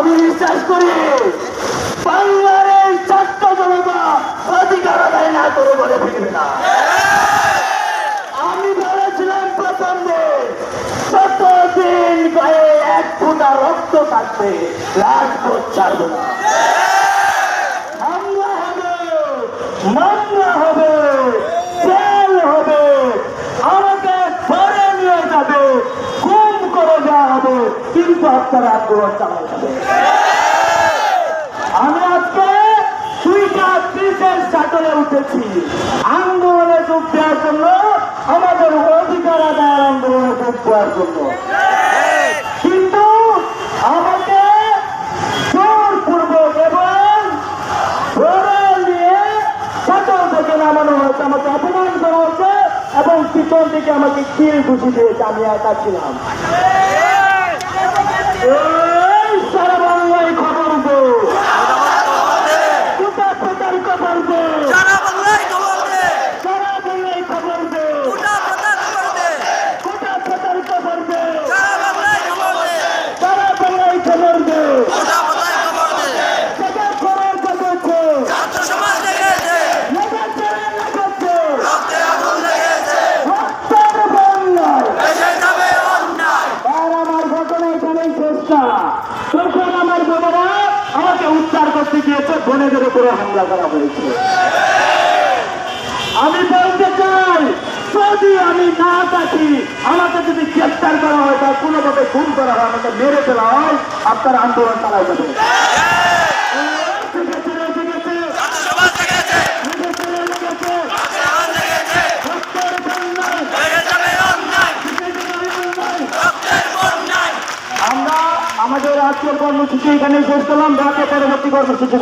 আমি বিশ্বাস করি, বাংলার এই ছাত্র জনতা অধিকার আদায় না করে বলে ফিরবে না। আমি বলেছিলাম প্রথমে যতদিন গায়ে এক ফোঁটা রক্ত থাকবে রাজপথ ছাড়ব না আমরা হবে কিন্তু আপনার আন্দোলন চালা যাবে আমি আজকে চাকরে উঠেছি। আন্দোলনে যোগ দেওয়ার জন্য, আমাদের অধিকার আদায়ের আন্দোলনে যোগ দেওয়ার জন্য। কিন্তু আমাকে জোরপূর্বক এবং নিয়ে সাঁতর থেকে নামানো হয়েছে। আমাকে অপমান করা হচ্ছে এবং পিছন থেকে আমাকে কিল ঘুষি দিয়েছে। আমি একা ছিলাম। গিয়েছে, বোনেদের উপরে হামলা করা হয়েছে। আমি বলতে চাই, যদি আমি না থাকি, আমাকে যদি গ্রেফতার করা হয় বা কোনোভাবে খুন করা হয়, আমাকে মেরে ফেলা হয়, আপনার আন্দোলন চালাই যাবে আমাদের আজকের কর্মসূচি এখানে শেষ করলাম। রাতে পরবর্তী কর্মসূচি